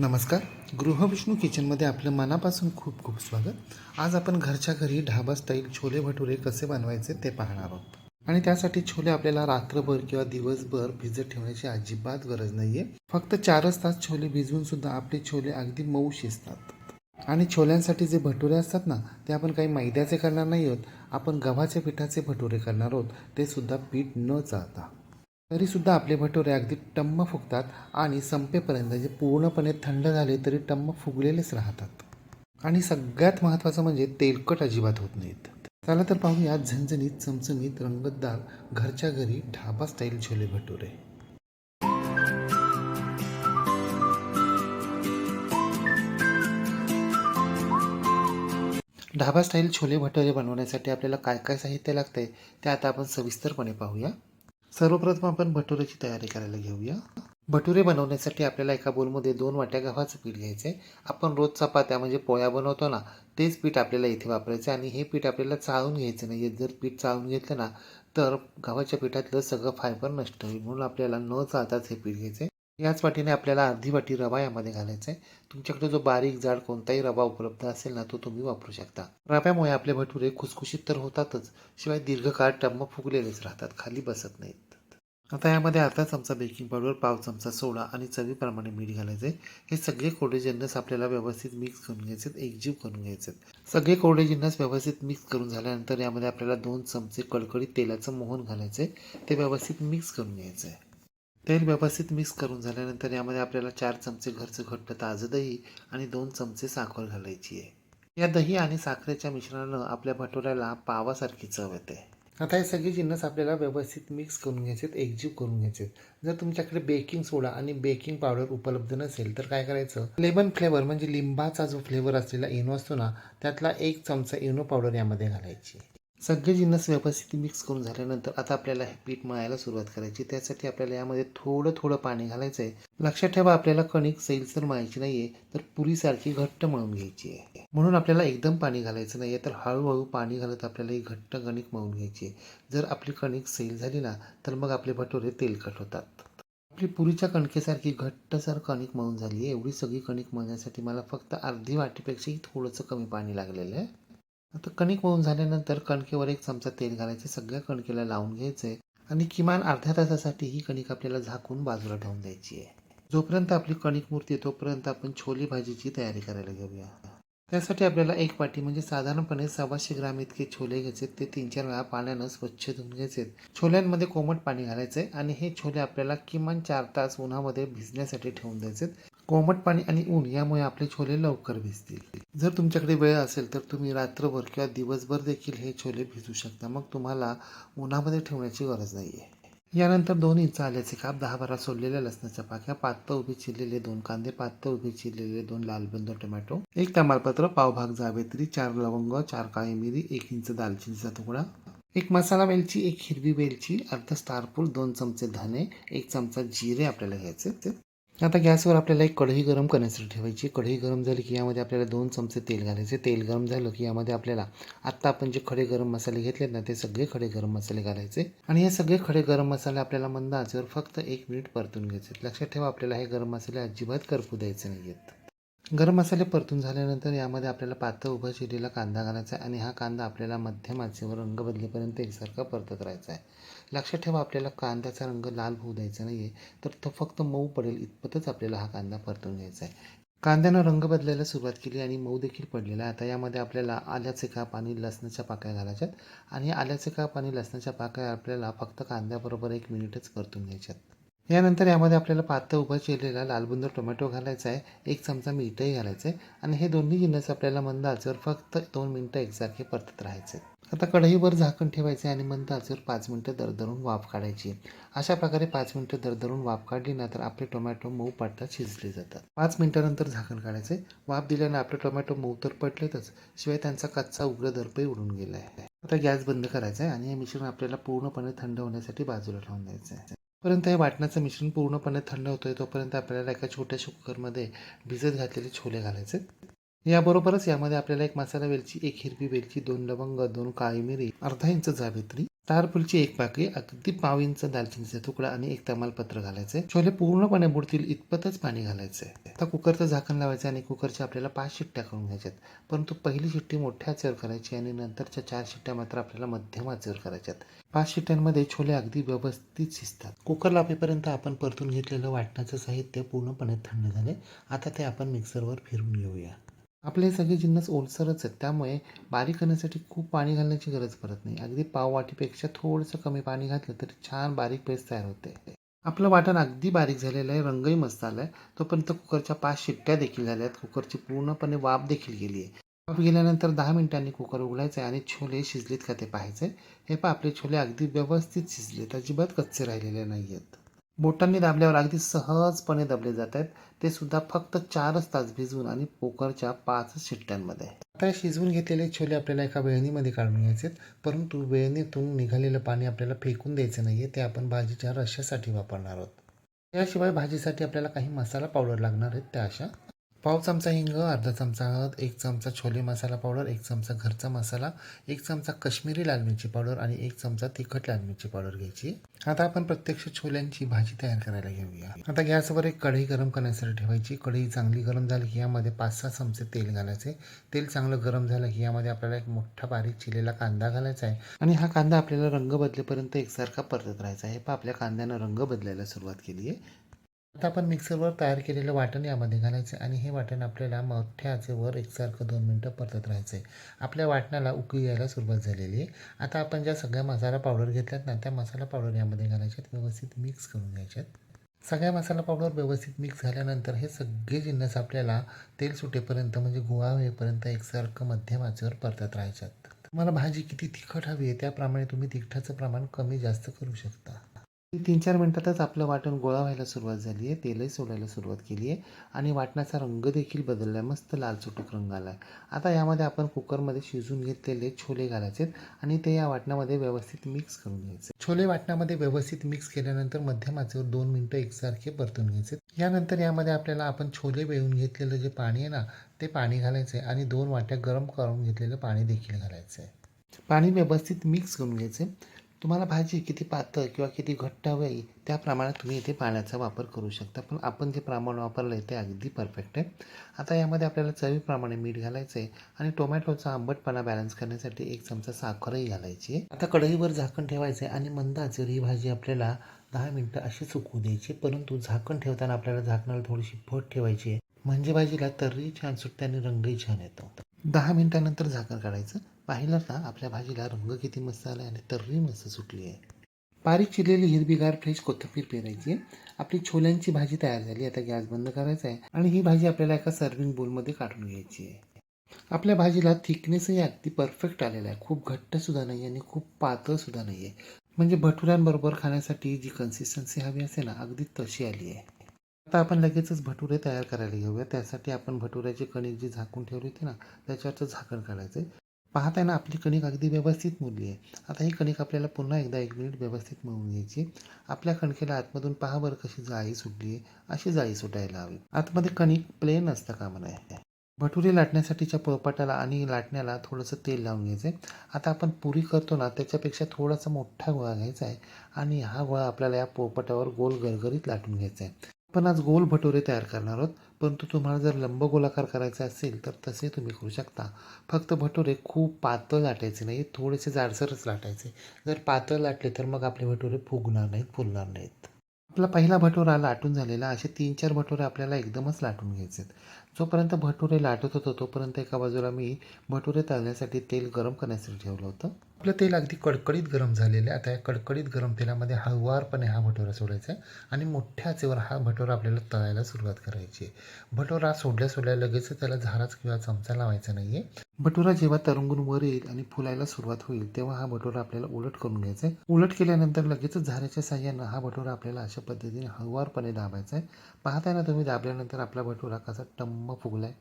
नमस्कार. गृहविष्णू किचनमध्ये आपलं मनापासून खूप खूप स्वागत. आज आपण घरच्या घरी ढाबा स्टाईल छोले भटुरे कसे बनवायचे ते पाहणार आहोत. आणि त्यासाठी छोले आपल्याला रात्रभर किंवा दिवसभर भिजत ठेवण्याची अजिबात गरज नाही आहे फक्त चारच तास छोले भिजवून सुद्धा आपले छोले अगदी मऊ शिजतात. आणि छोल्यांसाठी जे भटुरे असतात ना ते आपण काही मैद्याचे करणार नाही आहोत. आपण गव्हाच्या पिठाचे भटुरे करणार आहोत. ते सुद्धा पीठ न चालता तरीसुद्धा आपले भटुरे अगदी टम्म फुगतात आणि संपेपर्यंत जे पूर्णपणे थंड झाले तरी टम्म फुगलेलेच राहतात. आणि सगळ्यात महत्त्वाचं म्हणजे तेलकट अजिबात होत नाहीत. चला तर पाहूया झणझणीत चमचमीत रंगतदार घरच्या घरी ढाबा स्टाईल छोले भटुरे. ढाबा स्टाईल छोले भटुरे बनवण्यासाठी आपल्याला काय काय साहित्य लागते ते आता आपण सविस्तरपणे पाहूया. सर्वप्रथम आपण भटुरेची तयारी करायला घेऊया. भटुरे बनवण्यासाठी आपल्याला एका बोलमध्ये दोन वाट्या गव्हाचं पीठ घ्यायचं आहे. आपण रोज चपात्या म्हणजे पोळ्या बनवतो ना तेच पीठ आपल्याला इथे वापरायचं आहे आणि हे पीठ आपल्याला चाळून घ्यायचं नाही जर पीठ चाळून घेतलं ना तर गव्हाच्या पिठातलं सगळं फायबर नष्ट होईल म्हणून आपल्याला न चाळताच हे पीठ घ्यायचं आहे. याच वाटीने आपल्याला अर्धी वाटी रवा यामध्ये घालायचा आहे तुमच्याकडे जो बारीक जाड कोणताही रवा उपलब्ध असेल ना तो तुम्ही वापरू शकता. रव्यामुळे आपले भटुरे खुसखुशीत तर होतातच शिवाय दीर्घकाळ टम्म फुगलेलेच राहतात खाली बसत नाहीत. आता यामध्ये अर्धा चमचा बेकिंग पावडर पाव चमचा सोडा आणि चवीप्रमाणे मीठ घालायचे हे सगळे कोरडे जिन्नस आपल्याला व्यवस्थित मिक्स करून घ्यायचे एकजीव करून घ्यायचे सगळे कोरडे जिन्नस व्यवस्थित मिक्स करून झाल्यानंतर यामध्ये आपल्याला दोन चमचे कडकडीत तेलाचं मोहन घालायचे ते व्यवस्थित मिक्स करून घ्यायचं आहे तेल व्यवस्थित मिक्स करून झाल्यानंतर यामध्ये आपल्याला चार चमचे घरचं घट्ट ताजं दही आणि दोन चमचे साखर घालायची आहे. या दही आणि साखरेच्या मिश्रणानं आपल्या भटुऱ्याला पावासारखी चव येते. आता हे सगळे जिन्नस आपल्याला व्यवस्थित मिक्स करून घ्यायचे आहेत एकजीव करून घ्यायचे जर तुमच्याकडे बेकिंग सोडा आणि बेकिंग पावडर उपलब्ध नसेल तर काय करायचं? लेमन फ्लेवर म्हणजे लिंबाचा जो फ्लेवर असलेला इनो असतो ना त्यातला एक चमचा इनो पावडर यामध्ये घालायची. सगळे जिन्नस व्यवस्थित मिक्स करून झाल्यानंतर आता आपल्याला हे पीठ मळायला सुरुवात करायची. त्यासाठी आपल्याला यामध्ये थोडं थोडं पाणी घालायचं आहे लक्षात ठेवा आपल्याला कणिक सैलसर मळायची नाही आहे तर पुरीसारखी घट्ट मळून घ्यायची आहे. म्हणून आपल्याला एकदम पाणी घालायचं नाही आहे तर हळूहळू पाणी घालत आपल्याला ही घट्ट कणिक मळून घ्यायची आहे. जर आपली कणिक सैल झाली ना तर मग आपले भटोरे तेलकट होतात. आपली पुरीच्या कणकेसारखी घट्टसर कणिक मळून झाली आहे एवढी सगळी कणिक मळण्यासाठी मला फक्त अर्धी वाटीपेक्षाही थोडंसं कमी पाणी लागलेलं आहे. आता कणिक मळून झाल्यानंतर कणकेवर एक चमचा तेल घालायचे सगळ्या कणकेला लावून घ्यायचं आहे आणि किमान अर्ध्या तासासाठी ही कणिक आपल्याला झाकून बाजूला ठेवून द्यायची आहे. जोपर्यंत आपली कणिक मूर्ती तोपर्यंत आपण छोली भाजीची तयारी करायला घेऊया. त्यासाठी आपल्याला एक वाटी म्हणजे साधारणपणे सव्वाशे ग्राम इतके छोले घ्यायचे. ते तीन चार वेळा पाण्यानं स्वच्छ धुवून घ्यायचे. छोल्यांमध्ये कोमट पाणी घालायचं आहे आणि हे छोले आपल्याला किमान चार तास उन्हामध्ये भिजण्यासाठी ठेवून द्यायचे. कोमट पाणी आणि ऊन यामुळे आपले छोले लवकर भिजतील. जर तुमच्याकडे वेळ असेल तर तुम्ही रात्रभर किंवा दिवसभर देखील हे छोले भिजू शकता. मग तुम्हाला उन्हामध्ये ठेवण्याची गरज नाही आहे यानंतर दोन इंच आल्याचे काप दहा बारा सोडलेल्या लसणाच्या पाक्या पातळ उभी चिरलेले दोन कांदे पातळ उभी चिरलेले दोन लाल बुंद टोमॅटो एक तमालपत्र पावभाग जावेत्री चार लवंग चार काळी मिरी एक इंच दालचिनीचा तुकडा एक मसाला वेलची एक हिरवी वेलची अर्धा स्टारपूर दोन चमचे धने एक चमचा जिरे आपल्याला घ्यायचे आता गॅसवर आपल्याला एक कढई गरम करण्यासाठी ठेवायची. कढई गरम झाली की यामध्ये आपल्याला दोन चमचे तेल घालायचे. तेल गरम झालं की यामध्ये आपल्याला आत्ता आपण जे खडे गरम मसाले घेतलेत ना ते सगळे खडे गरम मसाले घालायचे. आणि हे सगळे खडे गरम मसाले आपल्याला मंद आचेवर फक्त एक मिनिट परतून घ्यायचे. लक्षात ठेवा आपल्याला हे गरम मसाले अजिबात करपू द्यायचे नाही आहेत गरम मसाले परतून झाल्यानंतर यामध्ये आपल्याला पातळ उभा शिरलेला कांदा घालायचा आहे. आणि हा कांदा आपल्याला मध्यम आचेवर रंग बदलेपर्यंत एकसारखा परतत राहायचा आहे. लक्षात ठेवा आपल्याला कांद्याचा रंग लाल होऊ द्यायचा नाही आहे तर तो फक्त मऊ पडेल इतपतच आपल्याला हा कांदा परतून घ्यायचा आहे. कांद्यानं रंग बदलायला सुरुवात केली आणि मऊ देखील पडलेला आहे. आता यामध्ये आपल्याला आल्याचे काप आणि लसणाच्या पाकळ्या घालायच्यात आणि आल्याचे काप आणि लसणाच्या पाकळ्या आपल्याला फक्त कांद्याबरोबर एक मिनिटच परतून घ्यायच्यात. यानंतर यामध्ये आपल्याला पातळ उभा चिरलेला लालबुंद टोमॅटो घालायचा आहे. एक चमचा मीठही घालायचं आहे. आणि हे दोन्ही जिन्नस आपल्याला मंद आचेवर फक्त दोन मिनटं एकसारखे परतत राहायचे आता कढईवर झाकण ठेवायचे आणि मंद आचेवर पाच मिनटं दरदरून वाफ काढायची अशा प्रकारे पाच मिनटं दरदरून वाफ काढली ना तर आपले टोमॅटो मऊ पडतात शिजले जातात. पाच मिनटानंतर झाकण काढायचे वाफ दिल्याने आपले टोमॅटो मऊ तर पडलेतच शिवाय त्यांचा कच्चा उग्र दर्पही उडून गेला आहे आता गॅस बंद करायचा आहे आणि हे मिश्रण आपल्याला पूर्णपणे थंड होण्यासाठी बाजूला ठेवून द्यायचं आहे पर्यंत हे वाटणाचं मिश्रण पूर्णपणे थंड होतोय तोपर्यंत आपल्याला एका छोट्याशा कुकरमध्ये भिजत घातलेले छोले घालायचे याबरोबरच यामध्ये आपल्याला एक मसाला वेलची एक हिरवी वेलची दोन लवंग दोन काळी मिरी अर्धा इंच जावेत्री तारफुलची फुलची एक पाकळी अगदी पाव इंच दालचिनीचा तुकडा आणि एक तमालपत्र घालायचे छोले पूर्णपणे बुडतील इतपतच पाणी घालायचंय आता कुकरचं झाकण लावायचं आणि कुकरच्या आपल्याला पाच शिट्ट्या करून घ्यायच्यात. परंतु पहिली शिट्टी मोठ्या आचेवर करायची आणि नंतरच्या चार शिट्ट्या मात्र आपल्याला मध्यम आचेवर करायच्यात. पाच शिट्ट्यांमध्ये छोले अगदी व्यवस्थित शिजतात. कुकर लावेपर्यंत आपण परतून घेतलेलं वाटणाचं साहित्य पूर्णपणे थंड झाले आता ते आपण मिक्सरवर फिरून घेऊया. आपले सगळे जिन्नस ओलसरच आहेत. त्यामुळे बारीक करण्यासाठी खूप पाणी घालण्याची गरज पडत नाही. अगदी पाव वाटीपेक्षा थोडंसं कमी पाणी घातलं तरी छान बारीक पेस्ट तयार होते. आपलं वाटण अगदी बारीक झालेलं आहे. रंगही मस्त आला आहे तोपर्यंत कुकरच्या पाच शिट्ट्या देखील झाल्या आहेत. कुकरची पूर्णपणे वाफ देखील गेली आहे. वाफ गेल्यानंतर दहा मिनिटांनी कुकर उघडायचं आहे आणि छोले शिजलेत का ते पाहायचे हे पहा आपले छोले अगदी व्यवस्थित शिजलेत. अजिबात कच्चे राहिलेले नाही आहेत बोटांनी दाबल्यावर अगदी सहजपणे दबले जात आहेत. ते सुद्धा फक्त चारच तास भिजवून आणि कुकरच्या पाच शिट्ट्यांमध्ये. आता शिजवून घेतलेले छोले आपल्याला एका वेळणीमध्ये काढून घ्यायचे आहेत. परंतु वेळणीतून निघालेलं पाणी आपल्याला फेकून द्यायचं नाही आहे ते आपण भाजीच्या रश्श्यासाठी वापरणार आहोत. याशिवाय भाजीसाठी आपल्याला काही मसाला पावडर लागणार आहेत. त्या अशा पाव चमचा हिंग अर्धा चमचा हळद एक चमचा छोले मसाला पावडर एक चमचा घरचा मसाला एक चमचा कश्मीरी लाल मिरची पावडर आणि एक चमचा तिखट लाल मिरची पावडर घ्यायची. आता आपण प्रत्यक्ष छोल्यांची भाजी तयार करायला घेऊया. आता गॅसवर एक कढई गरम करण्यासाठी ठेवायची. कढई चांगली गरम झाली की यामध्ये पाच सहा चमचे तेल घालायचे. तेल चांगलं गरम झालं की यामध्ये आपल्याला एक मोठा बारीक चिलेला कांदा घालायचा आहे. आणि हा कांदा आपल्याला रंग बदलेपर्यंत एकसारखा परतत राहायचा आहे. पण आपल्या कांद्यानं रंग बदलायला सुरुवात केली आहे. आता आपण मिक्सरवर तयार केलेलं वाटण यामध्ये घालायचं आणि हे वाटण आपल्याला मोठ्या आचेवर एकसारखं दोन मिनटं परतत राहायचं आहे. आपल्या वाटणाला उकळी यायला सुरुवात झालेली आहे. आता आपण ज्या सगळ्या मसाला पावडर घेतल्यात ना त्या मसाला पावडर यामध्ये घालायच्यात व्यवस्थित मिक्स करून घ्यायच्यात. सगळ्या मसाला पावडर व्यवस्थित मिक्स झाल्यानंतर हे सगळे जिन्नस आपल्याला तेल सुटेपर्यंत म्हणजे गोळा होईपर्यंत एकसारखं मध्यम आचेवर परतत राहायच्यात. तुम्हाला भाजी किती तिखट हवी आहे त्याप्रमाणे तुम्ही तिखटाचं प्रमाण कमी जास्त करू शकता. तीन चार मिनटातच आपलं वाटण गोळा व्हायला सुरुवात झाली आहे तेलही सोडायला सुरुवात केली आहे आणि वाटणाचा रंग देखील बदलला आहे मस्त लाल चुटूक रंग आला आहे आता यामध्ये आपण कुकरमध्ये शिजून घेतलेले छोले घालायचे आणि ते या वाटणामध्ये व्यवस्थित मिक्स करून घ्यायचे. छोले वाटणामध्ये व्यवस्थित मिक्स केल्यानंतर मध्यम आचेवर दोन मिनटं एकसारखे परतून घ्यायचे. यानंतर यामध्ये आपल्याला आपण छोले वेळून घेतलेलं जे पाणी आहे ना ते पाणी घालायचं आहे आणि दोन वाट्या गरम करून घेतलेलं पाणी देखील घालायचं. आहे पाणी व्यवस्थित मिक्स करून घ्यायचे. तुम्हाला भाजी किती पातळ किंवा किती घट्ट हवी त्या प्रमाणात तुम्ही इथे पाण्याचा वापर करू शकता. पण आपण जे प्रमाण वापरलं आहे ते अगदी परफेक्ट आहे. आता यामध्ये आपल्याला चवीप्रमाणे मीठ घालायचं आहे आणि टोमॅटोचा आंबटपणा बॅलन्स करण्यासाठी एक चमचा साखरही घालायची आहे. आता कढईवर झाकण ठेवायचं आहे आणि मंद आचेवर ही भाजी आपल्याला दहा मिनटं अशी सुकवू द्यायची. परंतु झाकण ठेवताना आपल्याला झाकणाला थोडीशी फट ठेवायची आहे. म्हणजे भाजीला तर्री छान सुटते आणि रंगही छान येतो. दहा मिनिटानंतर झाकण काढायचं. पाहिलं ना आपल्या भाजीला रंग किती मस्त आला आणि तर्री मस्त सुटली आहे. बारीक चिरलेली हिरवीगार फ्रेश कोथिंबीर पेरायची आहे. आपली छोल्यांची भाजी तयार झाली आता गॅस बंद करायचा आहे आणि ही भाजी आपल्याला एका सर्विंग बोलमध्ये काढून घ्यायची आहे. आपल्या भाजीला थिकनेसही अगदी परफेक्ट आलेला आहे. खूप घट्टसुद्धा नाही आणि खूप पातळसुद्धा नाही आहे म्हणजे भटुऱ्यांबरोबर खाण्यासाठी जी कन्सिस्टन्सी हवी असेल ना अगदी तशी आली आहे. आता आपण लगेचच भटुरे तयार करायला घेऊया. त्यासाठी आपण भटुऱ्याची कणिक जी झाकून ठेवली होती ना त्याच्यावरचं झाकण काढायचं आहे पाहताय ना आपली कणिक अगदी व्यवस्थित मुरली आहे. आता ही कणिक आपल्याला पुन्हा एकदा एक मिनिट व्यवस्थित मळून घ्यायची. आपल्या कणकेला आतमधून पहा बरं कशी जाळी सुटली आहे अशी जाळी सुटायला हवी. आतमध्ये कणिक प्लेन असतं कामा नये भटुरे लाटण्यासाठीच्या पोळपाटाला आणि लाटण्याला थोडंसं तेल लावून घ्यायचं आहे आता आपण पुरी करतो ना त्याच्यापेक्षा थोडासा मोठा गोळा घ्यायचा आहे आणि हा गोळा आपल्याला या पोळपाटावर गोल गरगरीत लाटून घ्यायचा आहे. आपण आज गोल भटुरे तयार करणार आहोत. परंतु तुम्हाला जर लंब गोलाकार करायचे असेल तर तसे तुम्ही करू शकता. फक्त भटुरे खूप पातळ लाटायचे नाही थोडेसे जाडसरच लाटायचे. जर पातळ लाटले तर मग आपले भटुरे फुगणार नाहीत फुलणार नाहीत. आपला पहिला भटोरा लाटून झालेला असे तीन चार भटुरे आपल्याला एकदमच लाटून घ्यायचे जोपर्यंत भटुरे लाटत होतो तोपर्यंत एका बाजूला मी भटुरे तळण्यासाठी तेल गरम करण्यासाठी ठेवलं होतं. आपलं तेल अगदी कडकडीत गरम झालेलं आहे. आता या कडकडीत गरम तेलामध्ये हळुवारपणे हा भटुरा सोडायचा आहे आणि मोठ्या आचेवर हा भटुरा आपल्याला तळायला सुरुवात करायची आहे. भटुरा सोडल्या सोडल्या लगेच त्याला झाराच किंवा चमचा लावायचा नाही आहे भटुरा जेव्हा तरंगून वर येईल आणि फुलायला सुरुवात होईल तेव्हा हा भटुरा आपल्याला उलट करून घ्यायचा आहे. उलट केल्यानंतर लगेचच झाऱ्याच्या साह्यानं हा भटुरा आपल्याला अशा पद्धतीने हळुवारपणे दाबायचा आहे. पाहताय ना तुम्ही दाबल्यानंतर आपला भटुरा कसा टम्म फुगलाय.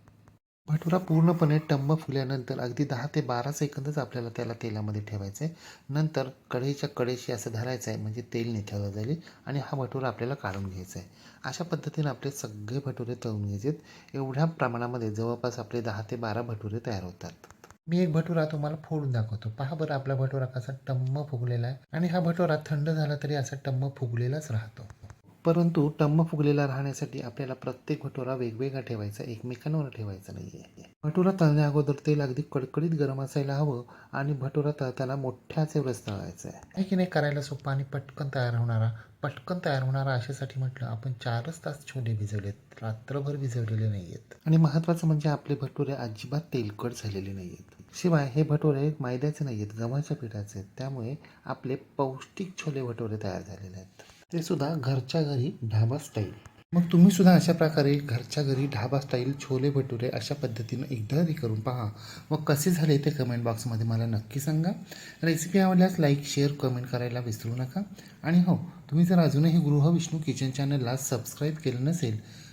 भटुरा पूर्णपणे टम्म फुगल्यानंतर अगदी दहा ते बारा सेकंदच आपल्याला त्याला तेलामध्ये ठेवायचं आहे नंतर कढईच्या कडेशी असं धरायचं आहे म्हणजे तेल निथळलं जाईल आणि हा भटुरा आपल्याला काढून घ्यायचा आहे अशा पद्धतीने आपले सगळे भटुरे तळून घ्यायचे एवढ्या प्रमाणामध्ये जवळपास आपले दहा ते बारा भटुरे तयार होतात. मी एक भटुरा तुम्हाला फोडून दाखवतो. पहा बरं आपला भटुरा कसा टम्म फुगलेला आहे. आणि हा भटुरा थंड झाला तरी असा टम्म फुगलेलाच राहतो. परंतु टम्म फुगलेला राहण्यासाठी आपल्याला प्रत्येक भटुरा वेगवेगळा ठेवायचा एकमेकांवर ठेवायचा नाही आहे भटुरा तळण्या अगोदर तेल अगदी कडकडीत गरम असायला हवं आणि भटुरा तळताना मोठ्या व्रस्त तळायचं आहे हे की नाही करायला सोपा आणि पटकन तयार होणारा पटकन तयार होणारा अशासाठी म्हटलं आपण चारच तास छोले भिजवलेत रात्रभर भिजवलेले नाही आहेत आणि महत्त्वाचं म्हणजे आपले भटुरे अजिबात तेलकट झालेले नाही आहेत शिवाय हे भटुरे मैद्याचे नाही आहेत गव्हाच्या पिठाचे आहेत. त्यामुळे आपले पौष्टिक छोले भटुरे तयार झालेले आहेत. ते सुद्धा घरच्या घरी ढाबा स्टाईल मग तुम्ही सुद्धा अशा प्रकारे घरच्या घरी ढाबा स्टाईल छोले भटुरे अशा पद्धतीनं एकदा तरी करून पहा. मग कसे झाले ते कमेंट बॉक्समध्ये मला नक्की सांगा. रेसिपी आवडल्यास लाईक शेअर कमेंट करायला विसरू नका. आणि हो तुम्ही जर अजूनही गृह विष्णू किचन चॅनलला सबस्क्राईब केलं नसेल